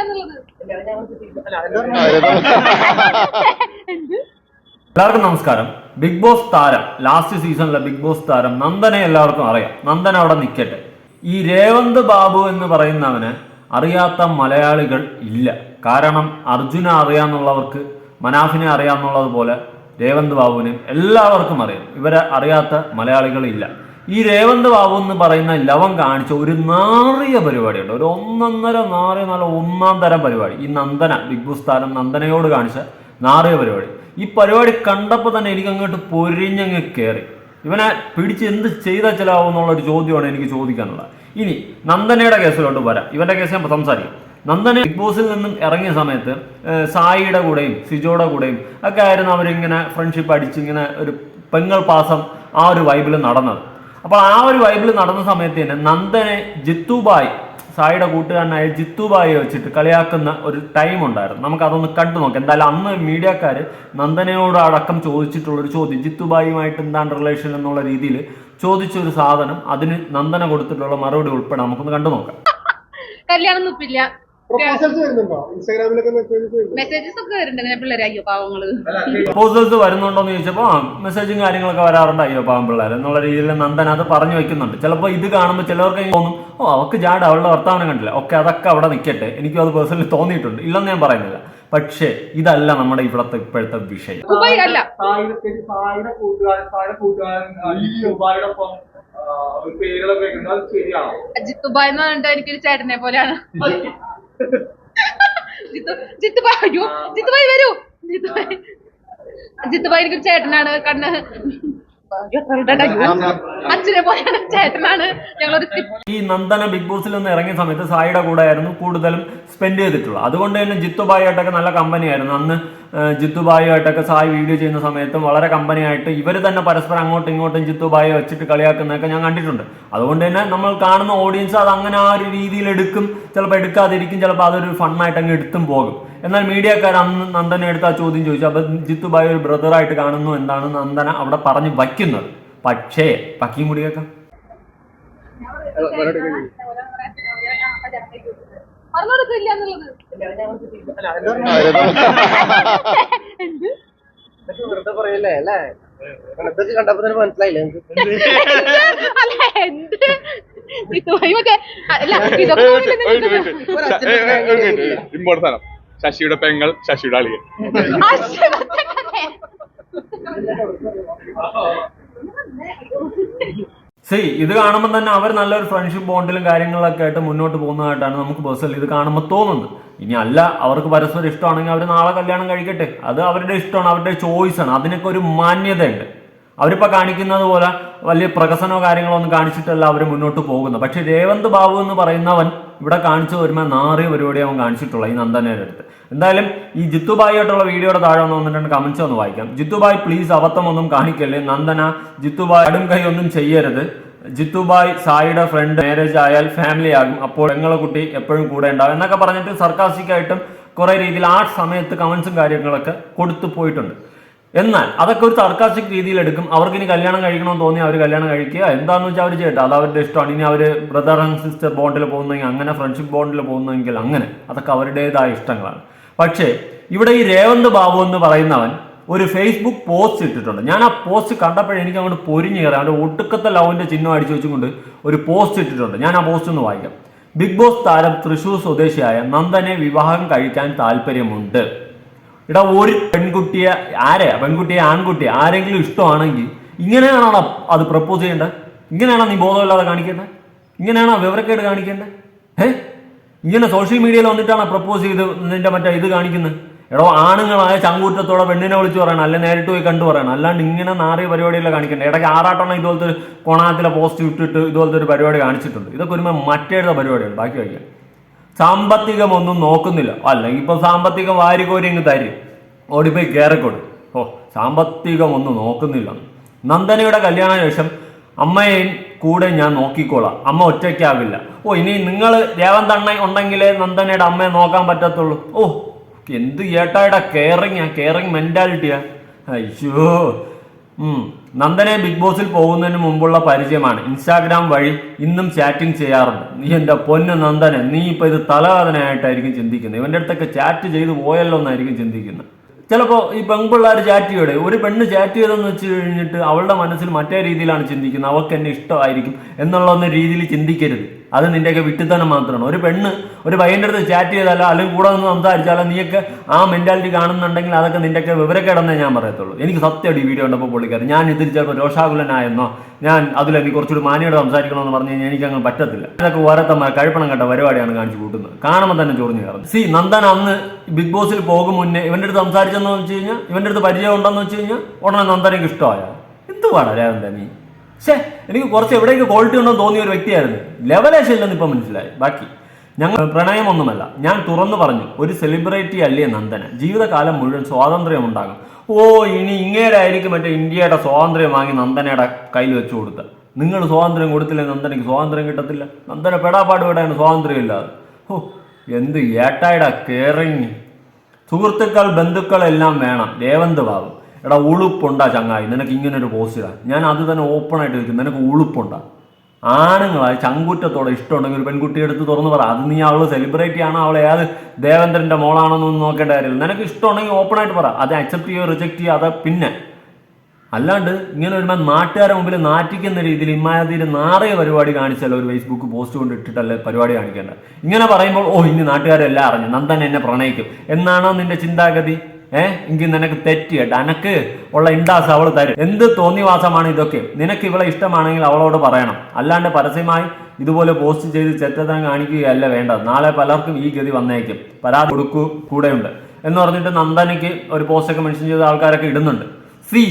എന്നുള്ളത്. എല്ലാവർക്കും നമസ്കാരം. ബിഗ് ബോസ് താരം ലാസ്റ്റ് സീസണിലെ ബിഗ് ബോസ് താരം നന്ദനെ എല്ലാവർക്കും അറിയാം. നന്ദൻ അവിടെ നിൽക്കട്ടെ ഈ രേവന്ത് ബാബു എന്ന് പറയുന്നവന് അറിയാത്ത മലയാളികൾ ഇല്ല. കാരണം അർജുന അറിയാന്നുള്ളവർക്ക് മനാഫിനെ അറിയാന്നുള്ളത് പോലെ രേവന്ത് ബാബുവിനെ എല്ലാവർക്കും അറിയാം. ഇവരെ അറിയാത്ത മലയാളികളില്ല ഈ രേവന്ത് ബാബു എന്ന് പറയുന്ന ലവൻ കാണിച്ച ഒരു നാറിയ പരിപാടിയുണ്ട്. ഒരു ഒന്നൊന്നര നാറിയ നല്ല ഒന്നാം തരം പരിപാടി. ഈ നന്ദന ബിഗ് ബോസ് താരം നന്ദനയോട് കാണിച്ച നാറിയ പരിപാടി. ഈ പരിപാടി കണ്ടപ്പോൾ തന്നെ എനിക്ക് അങ്ങോട്ട് പൊരിഞ്ഞങ്ങ് കയറി ഇവനെ പിടിച്ച് എന്ത് ചെയ്താൽ ചിലാവും എന്നുള്ളൊരു ചോദ്യമാണ് എനിക്ക് ചോദിക്കാനുള്ളത്. ഇനി നന്ദനയുടെ കേസിലോട്ട് വരാം. ഇവന്റെ കേസ് ഞാൻ സംസാരിക്കും. നന്ദന ബിഗ് ബോസിൽ നിന്നും ഇറങ്ങിയ സമയത്ത് സായിയുടെ കൂടെയും സിജോയുടെ കൂടെയും ഒക്കെ ആയിരുന്നു അവരിങ്ങനെ ഫ്രണ്ട്ഷിപ്പ് അടിച്ചിങ്ങനെ ഒരു പെങ്ങൾ പാസം ആ ഒരു വൈബിൽ നടന്നത്. അപ്പോൾ ആ ഒരു വൈബിൽ നടന്ന സമയത്ത് തന്നെ നന്ദനെ ജിത്തുബായ് സായിയുടെ കൂട്ടുകാരനായ ജിത്തുബായി വെച്ചിട്ട് കളിയാക്കുന്ന ഒരു ടൈം ഉണ്ടായിരുന്നു. നമുക്ക് അതൊന്ന് കണ്ടു നോക്കാം. എന്തായാലും അന്ന് മീഡിയക്കാർ നന്ദനയോട് അടക്കം ചോദിച്ചിട്ടുള്ള ഒരു ചോദ്യം ജിത്തുബായിയുമായിട്ട് എന്താണ് റിലേഷൻ എന്നുള്ള രീതിയിൽ ചോദിച്ച ഒരു സാധനം അതിന് നന്ദന കൊടുത്തിട്ടുള്ള മറുപടി ഉൾപ്പെടെ നമുക്കൊന്ന് കണ്ടു നോക്കാം. കല്യാണം പ്രൊപ്പോസൽസ് വരുന്നുണ്ടോ? ഇൻസ്റ്റാഗ്രാമിലൊക്കെ മെസ്സേജസ് ഒക്കെ വരുന്നുണ്ട്. ഇങ്ങനെ അയ്യോ പാവങ്ങൾ. പ്രപ്പോസൽസ് വരുന്നുണ്ടോ എന്ന് ചോദിച്ചപ്പോൾ ആ മെസ്സേജും കാര്യങ്ങളൊക്കെ വരാറുണ്ട്. അയ്യോ പാവം പിള്ളേർ എന്നുള്ള രീതിയിൽ നന്ദൻ അത് പറഞ്ഞു വെക്കുന്നുണ്ട്. ചിലപ്പോൾ ഇത് കാണുമ്പോൾ ചിലവർക്ക് തോന്നും ഓ അവക്ക് ജാഡ് അവളുടെ വർത്തമാനം കണ്ടില്ല. ഓക്കെ അതൊക്കെ അവിടെ നിൽക്കട്ടെ എനിക്കും അത് പേഴ്സണലി തോന്നിയിട്ടുണ്ട്. ഇല്ലെന്ന് ഞാൻ പറയുന്നില്ല. പക്ഷേ ഇതല്ല നമ്മുടെ ഇവിടത്തെ ഇപ്പോഴത്തെ വിഷയം. ദുബായ് എന്ന് പറഞ്ഞിട്ട് എനിക്കൊരു ചേട്ടനെ പോലെയാണ്. ജിത്തു അയ്യോ വരൂ. ജിത്തുബായ് ജിത്തുബായ് എനിക്കൊരു ചേട്ടനാണ് കണ്ണ്. അച്ഛനെ പോലെയാണ് ചേട്ടനാണ്. ഞങ്ങളൊരു ഈ നന്ദന ബിഗ് ബോസിൽ നിന്ന് ഇറങ്ങിയ സമയത്ത് സായിയുടെ കൂടെ ആയിരുന്നു കൂടുതലും സ്പെൻഡ് ചെയ്തിട്ടുള്ളത്. അതുകൊണ്ട് തന്നെ ജിത്തുബായിയായിട്ടൊക്കെ നല്ല കമ്പനിയായിരുന്നു അന്ന് ജിത്തുബായി ജിത്തുബായിയായിട്ടൊക്കെ സായി വീഡിയോ ചെയ്യുന്ന സമയത്തും വളരെ കമ്പനിയായിട്ട് ഇവർ തന്നെ പരസ്പരം അങ്ങോട്ടും ഇങ്ങോട്ടും ജിത്തുബായി വെച്ചിട്ട് കളിയാക്കുന്നതൊക്കെ ഞാൻ കണ്ടിട്ടുണ്ട്. അതുകൊണ്ട് തന്നെ നമ്മൾ കാണുന്ന ഓഡിയൻസ് അത് അങ്ങനെ ആ ഒരു രീതിയിൽ എടുക്കും. ചിലപ്പോൾ എടുക്കാതിരിക്കും. ചിലപ്പോൾ അതൊരു ഫണ്ണായിട്ട് അങ്ങ് എടുത്തും പോകും. എന്നാൽ മീഡിയക്കാർ അന്ന് നന്ദനെ എടുത്ത് ആ ചോദ്യം ചോദിച്ചു. അപ്പം ജിത്തുബായി ഒരു ബ്രദറായിട്ട് കാണുന്നു എന്താണ് നന്ദന അവിടെ പറഞ്ഞു വയ്ക്കുന്നത്. പക്ഷേ പക്കിയും കൂടി കേൾക്കാം. പറഞ്ഞോടുക്കില്ല എന്നുള്ളത് വെറുതെ പറയല്ലേ അല്ലേ ഇതൊക്കെ കണ്ടപ്പോ തന്നെ മനസ്സിലായില്ലേ അല്ല എന്ത് അല്ല ഇതൊക്കെ ശശിയുടെ പെങ്ങൾ ശശിയുടെ അളിയൻ. സി ഇത് കാണുമ്പോൾ തന്നെ അവർ നല്ലൊരു ഫ്രണ്ട്ഷിപ്പ് ബോണ്ടിലും കാര്യങ്ങളൊക്കെ ആയിട്ട് മുന്നോട്ട് പോകുന്നതായിട്ടാണ് നമുക്ക് ബസ്സിൽ ഇത് കാണുമ്പോൾ തോന്നുന്നത്. ഇനി അല്ല അവർക്ക് പരസ്പരം ഇഷ്ടമാണെങ്കിൽ അവർ നാളെ കല്യാണം കഴിക്കട്ടെ. അത് അവരുടെ ഇഷ്ടമാണ് അവരുടെ ചോയ്സ് ആണ്. അതിനൊക്കെ ഒരു മാന്യതയുണ്ട്. അവരിപ്പോൾ കാണിക്കുന്നത് പോലെ വലിയ പ്രകസനോ കാര്യങ്ങളോ ഒന്നും കാണിച്ചിട്ടല്ല അവർ മുന്നോട്ട് പോകുന്നത്. പക്ഷെ രേവന്ത് ബാബു എന്ന് പറയുന്നവൻ ഇവിടെ കാണിച്ചു വരുമ്പോൾ നാറിയ പരിപാടി അവൻ കാണിച്ചിട്ടുള്ള. ഈ നന്ദനയുടെ അടുത്ത്. എന്തായാലും ഈ ജിത്തുബായി ആയിട്ടുള്ള വീഡിയോയുടെ താഴെ ഒന്ന് വന്നിട്ടുണ്ട് കമൻസ് ഒന്ന് വായിക്കാം. ജിത്തുബായ് പ്ലീസ് അബദ്ധമൊന്നും കാണിക്കല്ലേ? നന്ദന ജിത്തുബായ് അടും കൈ ഒന്നും ചെയ്യരുത്. ജിത്തുബായ് സായിയുടെ ഫ്രണ്ട് മാരേജ് ആയാൽ ഫാമിലി ആകും. അപ്പോൾ പെങ്ങളെ കുട്ടി എപ്പോഴും കൂടെ ഉണ്ടാവും എന്നൊക്കെ പറഞ്ഞിട്ട് സർക്കാസിക്കായിട്ടും കുറേ രീതിയിൽ ആ സമയത്ത് കമന്റ്സും കാര്യങ്ങളൊക്കെ കൊടുത്തു പോയിട്ടുണ്ട്. എന്നാൽ അതൊക്കെ ഒരു സർക്കാസ്റ്റിക് രീതിയിൽ എടുക്കും അവർക്ക് ഇനി കല്യാണം കഴിക്കണമെന്ന് തോന്നി അവർ കല്യാണം കഴിക്കുക. എന്താന്ന് വെച്ചാൽ അവർ ചെയ്യട്ടെ. അത് അവരുടെ ഇഷ്ടമാണ്. ഇനി അവർ ബ്രദർ ആൻഡ് സിസ്റ്റർ ബോണ്ടിൽ പോകുന്നെങ്കിൽ അങ്ങനെ ഫ്രണ്ട്ഷിപ്പ് ബോണ്ടിൽ പോകുന്നെങ്കിൽ അങ്ങനെ. അതൊക്കെ അവരുടേതായ ഇഷ്ടങ്ങളാണ്. പക്ഷേ ഇവിടെ ഈ രേവന്ത് ബാബു എന്ന് പറയുന്നവൻ ഒരു ഫേസ്ബുക്ക് പോസ്റ്റ് ഇട്ടിട്ടുണ്ട്. ഞാൻ ആ പോസ്റ്റ് കണ്ടപ്പോഴേ എനിക്ക് അങ്ങോട്ട് പൊരിഞ്ഞു കയറാം. അവന്റെ ഒട്ടുക്കത്തെ ലവിന്റെ ചിഹ്നം അടിച്ചു വെച്ചുകൊണ്ട് ഒരു പോസ്റ്റ് ഇട്ടിട്ടുണ്ട്. ഞാൻ ആ പോസ്റ്റ് ഒന്ന് വായിക്കാം. ബിഗ് ബോസ് താരം തൃശൂർ സ്വദേശിയായ നന്ദനെ വിവാഹം കഴിക്കാൻ താല്പര്യമുണ്ട്. എടാ ഒരു പെൺകുട്ടിയെ ആരെയാ പെൺകുട്ടിയെ ആൺകുട്ടിയെ ആരെങ്കിലും ഇഷ്ടമാണെങ്കിൽ ഇങ്ങനെയാണോ അത് പ്രപ്പോസ് ചെയ്യേണ്ടത് ഇങ്ങനെയാണോ നീ ബോധമില്ലാതെ കാണിക്കേണ്ടത് ഇങ്ങനെയാണോ വിവരക്കേട് കാണിക്കേണ്ടത് ഏ ഇങ്ങനെ സോഷ്യൽ മീഡിയയിൽ വന്നിട്ടാണ് പ്രപ്പോസ് ചെയ്ത് നിന്റെ മറ്റേ ഇത് കാണിക്കുന്നത്? എടോ ആണുങ്ങളായ ചങ്കൂറ്റത്തോടെ പെണ്ണിനെ വിളിച്ച് പറയണം അല്ലെ നേരിട്ട് പോയി കണ്ടു പറയണം. അല്ലാണ്ട് ഇങ്ങനെ നാറിയ പരിപാടിയെല്ലാം കാണിക്കേണ്ട? ഇടയ്ക്ക് ആറാട്ടെണ്ണം ഇതുപോലത്തെ ഒരു കൊണാത്തിലെ പോസ്റ്റ് ഇട്ടിട്ട് ഇതുപോലത്തെ ഒരു പരിപാടി കാണിച്ചിട്ടുണ്ട്. ഇതൊക്കെ ഒരുമ മറ്റേടുത്ത പരിപാടിയാണ് ബാക്കി കഴിക്കാം സാമ്പത്തികമൊന്നും നോക്കുന്നില്ല. അല്ലെങ്കിൽ ഇപ്പൊ സാമ്പത്തികം വാരിക്കോരി ഇങ്ങ് തരും. ഓടിപ്പോയി കയറിക്കൊടു ഓ സാമ്പത്തികമൊന്നും നോക്കുന്നില്ല. നന്ദനയുടെ കല്യാണ ശേഷം അമ്മയെയും കൂടെ ഞാൻ നോക്കിക്കോളാം. അമ്മ ഒറ്റയ്ക്കാവില്ല. ഓ ഇനി നിങ്ങൾ രേവന്തണ്ണ ഉണ്ടെങ്കിലേ നന്ദനയുടെ അമ്മയെ നോക്കാൻ പറ്റത്തുള്ളൂ. ഓ എന്ത് ഏട്ടായുടെ കെയറിങ് ആ കെയറിങ് മെന്റാലിറ്റിയാ അയ്യോ. നന്ദനെ ബിഗ് ബോസിൽ പോകുന്നതിന് മുമ്പുള്ള പരിചയമാണ്. ഇൻസ്റ്റാഗ്രാം വഴി ഇന്നും ചാറ്റിംഗ് ചെയ്യാറുണ്ട്. നീ എന്റെ പൊന്നു നന്ദനെ നീ ഇപ്പൊ ഇത് തലവേദനയായിട്ടായിരിക്കും ചിന്തിക്കുന്നത്. ഇവന്റെ അടുത്തൊക്കെ ചാറ്റ് ചെയ്ത് പോയല്ലോ എന്നായിരിക്കും ചിന്തിക്കുന്നത്. ചിലപ്പോൾ ഈ പെൺപിള്ളേർ ചാറ്റ് ചെയ്യടെ ഒരു പെണ്ണ് ചാറ്റ് ചെയ്തെന്ന് വെച്ച് കഴിഞ്ഞിട്ട് അവളുടെ മനസ്സിൽ മറ്റേ രീതിയിലാണ് ചിന്തിക്കുന്നത്. അവൾക്ക് എന്നെ ഇഷ്ടമായിരിക്കും എന്നുള്ള രീതിയിൽ ചിന്തിക്കരുത്. അത് നിന്റെയൊക്കെ വിട്ടിത്തനം മാത്രമാണ്. ഒരു പെണ്ണ് ഒരു പയ്യന്റെ അടുത്ത് ചാറ്റ് ചെയ്താലോ അല്ലെങ്കിൽ കൂടെ നിന്ന് സംസാരിച്ചാലോ നീയൊക്കെ ആ മെന്റാലിറ്റി കാണുന്നുണ്ടെങ്കിൽ അതൊക്കെ നിന്റെയൊക്കെ വിവരക്കേടെന്നേ ഞാൻ പറയത്തുള്ളൂ. എനിക്ക് സത്യം ഈ വീഡിയോ കണ്ടപ്പോൾ പുള്ളിക്കാരൻ ഞാൻ ഇതിൽ ചിലപ്പോൾ രോഷാകുലനായെന്നോ ഞാൻ അതിൽ എനിക്ക് കുറച്ചുകൂടി മാനിയോട് സംസാരിക്കണമെന്ന് പറഞ്ഞു കഴിഞ്ഞാൽ എനിക്ക് അങ്ങ് പറ്റത്തില്ല. ഇതൊക്കെ ഓരോത്തമ്മ കഴിപ്പണം കേട്ട പരിപാടിയാണ് കാണിച്ചു കൂട്ടുന്നത്. കാണുമ്പോൾ തന്നെ ചൊറിഞ്ഞു കയറുന്നത് സി നന്ദൻ അന്ന് ബിഗ് ബോസിൽ പോകും മുന്നേ ഇവന്റെ അടുത്ത് സംസാരിച്ചെന്ന് വെച്ച് കഴിഞ്ഞാൽ ഇവന്റെ അടുത്ത് പരിചയം ഉണ്ടെന്ന് വെച്ച് കഴിഞ്ഞാൽ ഉടനെ നന്ദനക്ക് ഇഷ്ടമായ? എന്തുവാണ് രേവന്ത നീ? പക്ഷേ എനിക്ക് കുറച്ച് എവിടെയൊക്കെ ക്വാളിറ്റി ഉണ്ടെന്ന് തോന്നിയ ഒരു വ്യക്തിയായിരുന്നു. ലെവലേഷൻ ഇല്ലെന്ന് ഇപ്പം മനസ്സിലായി. ബാക്കി ഞങ്ങൾ പ്രണയമൊന്നുമല്ല. ഞാൻ തുറന്നു പറഞ്ഞു ഒരു സെലിബ്രിറ്റി അല്ലേ നന്ദന? ജീവിതകാലം മുഴുവൻ സ്വാതന്ത്ര്യം ഉണ്ടാകും. ഓ ഇനി ഇങ്ങേരായിരിക്കും മറ്റേ ഇന്ത്യയുടെ സ്വാതന്ത്ര്യം വാങ്ങി നന്ദനയുടെ കയ്യിൽ വെച്ചു കൊടുത്ത. നിങ്ങൾ സ്വാതന്ത്ര്യം കൊടുത്തില്ലേ നന്ദനയ്ക്ക് സ്വാതന്ത്ര്യം കിട്ടത്തില്ല. നന്ദന പെടാപ്പാട് വിടാൻ സ്വാതന്ത്ര്യം ഇല്ലാതെ. ഓ എന്ത് ഏട്ടായിട കേറങ്ങി സുഹൃത്തുക്കൾ ബന്ധുക്കളെല്ലാം വേണം. രേവന്ത് ബാബു. എടാ ഉളുപ്പുണ്ടാ ചങ്ങായി. നിനക്ക് ഇങ്ങനെ ഒരു പോസ്റ്റ് ഇടാൻ. ഞാൻ അത് തന്നെ ഓപ്പൺ ആയിട്ട് ചോദിക്കും നിനക്ക് ഉളുപ്പുണ്ടാ. ആണുങ്ങളായി ചങ്കുറ്റത്തോടെ ഇഷ്ടമുണ്ടെങ്കിൽ ഒരു പെൺകുട്ടി എടുത്ത് തുറന്ന് പറ. അത് നീ അവൾ സെലിബ്രിറ്റി ആണോ? അവളെ ഏത് ദേവേന്ദ്രന്റെ മോളാണോ എന്നൊന്നും നോക്കേണ്ട കാര്യമില്ല. നിനക്ക് ഇഷ്ടമുണ്ടെങ്കിൽ ഓപ്പൺ ആയിട്ട് പറ. അത് അക്സെപ്റ്റ് ചെയ്യോ റിജക്റ്റ് ചെയ്യുക അത് പിന്നെ. അല്ലാണ്ട് ഇങ്ങനെ ഒരു നാട്ടുകാരെ മുമ്പിൽ നാറ്റിക്കുന്ന രീതിയിൽ ഇമ്മാതിരി നാറിയ പരിപാടി കാണിച്ചാൽ ഒരു ഫേസ്ബുക്ക് പോസ്റ്റ് കൊണ്ട് ഇട്ടിട്ടല്ലേ പരിപാടി കാണിക്കേണ്ട ഇങ്ങനെ പറയുമ്പോൾ ഓ ഇനി നാട്ടുകാരെല്ലാം അറിഞ്ഞു. നന്ദൻ എന്നെ പ്രണയിക്കും. എന്നാണോ നിന്റെ ചിന്താഗതി? ഏഹ് എങ്കിൽ നിനക്ക് തെറ്റ് കേട്ടോ അനക്ക് ഉള്ള ഇണ്ടാസ് അവൾ തരും. എന്ത് തോന്നിവാസമാണ് ഇതൊക്കെ? നിനക്ക് ഇവളെ ഇഷ്ടമാണെങ്കിൽ അവളോട് പറയണം. അല്ലാണ്ട് പരസ്യമായി ഇതുപോലെ പോസ്റ്റ് ചെയ്ത് ചെറ്റത്തരം കാണിക്കുകയല്ല വേണ്ടത്. നാളെ പലർക്കും ഈ ഗതി വന്നേക്കും. പരാതി കൊടുക്കൂ കൂടെയുണ്ട്. എന്ന് പറഞ്ഞിട്ട് നന്ദനയ്ക്ക് ഒരു പോസ്റ്റൊക്കെ മെൻഷൻ ചെയ്ത ആൾക്കാരൊക്കെ ഇടുന്നുണ്ട്. സി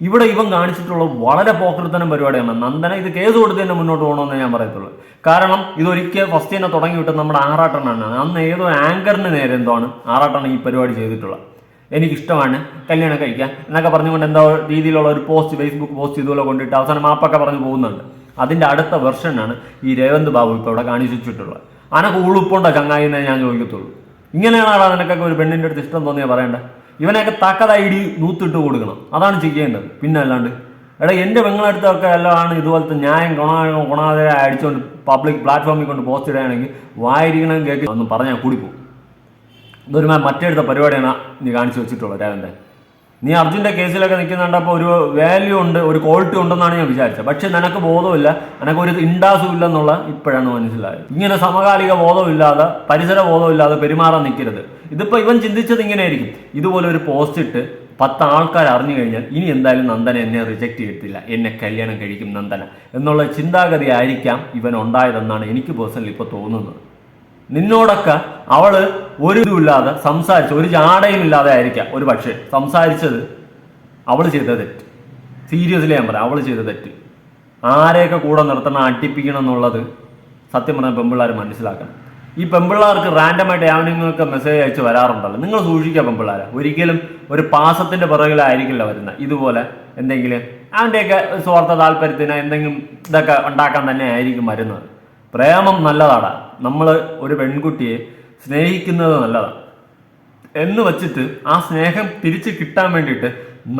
ഇവിടെ ഇവൻ കാണിച്ചിട്ടുള്ള വളരെ പോക്കൃത്തനം പരിപാടിയാണ്. നന്ദന ഇത് കേസ് കൊടുത്ത് തന്നെ മുന്നോട്ട് പോകണമെന്ന് ഞാൻ പറയത്തുള്ളൂ. കാരണം ഇതൊരിക്കൽ ഫസ്റ്റ് തന്നെ തുടങ്ങി വിട്ടത് നമ്മുടെ ആറാട്ടണ്ണാണ് അന്ന് ഏതോ ആങ്കറിന് നേരെ എന്തോ ആണ് ആറാട്ടണ്ണ ഈ പരിപാടി ചെയ്തിട്ടുള്ളത്. എനിക്കിഷ്ടമാണ്. കല്യാണം കഴിക്കാൻ എന്നൊക്കെ പറഞ്ഞുകൊണ്ട് എന്തോ രീതിയിലുള്ള ഒരു പോസ്റ്റ് ഫേസ്ബുക്ക് പോസ്റ്റ് ഇതുപോലെ കൊണ്ടിട്ട് അവസാനം മാപ്പൊക്കെ പറഞ്ഞു പോകുന്നുണ്ട്. അതിന്റെ അടുത്ത വെർഷനാണ് ഈ രേവന്ത് ബാബു ഇപ്പോൾ ഇവിടെ കാണിച്ചിട്ടുള്ളത്. അനക്ക് ഉളുപ്പുണ്ടോ ചങ്ങായി എന്നേ ഞാൻ ചോദിക്കത്തുള്ളൂ. ഇങ്ങനെയാണോ നിനക്കൊക്കെ ഒരു പെണ്ണിന്റെ അടുത്ത് ഇഷ്ടം തോന്നിയാൽ പറയേണ്ടത് ഇവനൊക്കെ തക്കത ഐഡി നൂത്തിട്ട് കൊടുക്കണം. അതാണ് ചെയ്യേണ്ടത്. പിന്നെ അല്ലാണ്ട് എടാ എന്റെ പെങ്ങളടുത്തൊക്കെ എല്ലാമാണ് ഇതുപോലത്തെ ന്യായം ഗുണ ഗുണാതെ അടിച്ചുകൊണ്ട് പബ്ലിക് പ്ലാറ്റ്ഫോമിൽ കൊണ്ട് പോസ്റ്റ് ഇടുകയാണെങ്കിൽ വായിരിക്കണം കേൾക്കുക ഒന്നും പറഞ്ഞാൽ കൂടിപ്പോകും ഇതൊരു മറ്റെടുത്ത പരിപാടിയാണ് നീ കാണിച്ചു വെച്ചിട്ടുള്ളത് രാവിലെ. നീ അർജുന്റെ കേസിലൊക്കെ നിൽക്കുന്നുണ്ടപ്പോൾ ഒരു വാല്യൂ ഉണ്ട് ഒരു ക്വാളിറ്റി ഉണ്ടെന്നാണ് ഞാൻ വിചാരിച്ചത്. പക്ഷെ നിനക്ക് ബോധമില്ല നിനക്ക് ഒരു ഇണ്ടാസും ഇല്ലെന്നുള്ള ഇപ്പോഴാണ് മനസ്സിലായത്. ഇങ്ങനെ സമകാലിക ബോധമില്ലാതെ പരിസര ബോധമില്ലാതെ പെരുമാറാൻ നിൽക്കരുത്. ഇതിപ്പോൾ ഇവൻ ചിന്തിച്ചത് ഇങ്ങനെയായിരിക്കും. ഇതുപോലെ ഒരു പോസ്റ്റ് ഇട്ട് പത്ത് ആൾക്കാർ അറിഞ്ഞു കഴിഞ്ഞാൽ ഇനി എന്തായാലും നന്ദന എന്നെ റിജക്റ്റ് ചെയ്യത്തില്ല. എന്നെ കല്യാണം കഴിക്കും നന്ദന. എന്നുള്ള ചിന്താഗതി ആയിരിക്കാം ഇവൻ ഉണ്ടായതെന്നാണ് എനിക്ക് പേഴ്സണലി ഇപ്പോൾ തോന്നുന്നത്. നിന്നോടൊക്കെ അവൾ ഒരു ഇതുമില്ലാതെ സംസാരിച്ച ഒരു ജാടയും ഇല്ലാതെ ആയിരിക്കാം. ഒരു പക്ഷേ സംസാരിച്ചത് അവൾ ചെയ്ത തെറ്റ്. സീരിയസ്ലി ഞാൻ പറയാം അവൾ ചെയ്ത തെറ്റ്. ആരെയൊക്കെ കൂടെ നിർത്തണം അടിപ്പിക്കണം എന്നുള്ളത് സത്യം പറഞ്ഞാൽ പെമ്പിള്ളാർ മനസ്സിലാക്കണം. ഈ പെമ്പിള്ളാർക്ക് റാൻഡമായിട്ട് ആവണിങ്ങൾക്ക് മെസ്സേജ് അയച്ച് വരാറുണ്ടല്ലോ. നിങ്ങൾ സൂക്ഷിക്കുക പെമ്പിള്ളാരെ. ഒരിക്കലും ഒരു പാസത്തിന്റെ പിറകിലായിരിക്കില്ല വരുന്നത് ഇതുപോലെ എന്തെങ്കിലും അവന്റെയൊക്കെ സ്വാർത്ഥ താല്പര്യത്തിന് എന്തെങ്കിലും ഇതൊക്കെ ഉണ്ടാക്കാൻ തന്നെ ആയിരിക്കും വരുന്നത്. പ്രേമം നല്ലതാണ് നമ്മൾ ഒരു പെൺകുട്ടിയെ സ്നേഹിക്കുന്നത് നല്ലതാണ് എന്ന് വച്ചിട്ട് ആ സ്നേഹം തിരിച്ച് കിട്ടാൻ വേണ്ടിയിട്ട്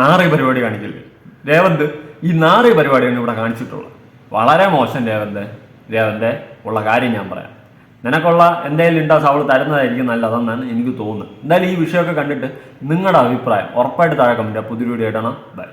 നാറി പരിപാടി കാണിക്കില്ലേ രേവന്ത് ഈ നാറി പരിപാടിയാണ് ഇവിടെ കാണിച്ചിട്ടുള്ളത് വളരെ മോശം രേവന്ത്. രേവന്ത് ഉള്ള കാര്യം ഞാൻ പറയാം. നിനക്കുള്ള എന്തെങ്കിലും ഉണ്ടാസ് അവൾ തരുന്നതായിരിക്കും നല്ലതെന്നാണ് എനിക്ക് തോന്നുന്നത്. എന്തായാലും ഈ വിഷയമൊക്കെ കണ്ടിട്ട് നിങ്ങളുടെ അഭിപ്രായം ഉറപ്പായിട്ട് താഴെ കമന്റ് പുതിയ വീഡിയോ ഇടണം ബൈ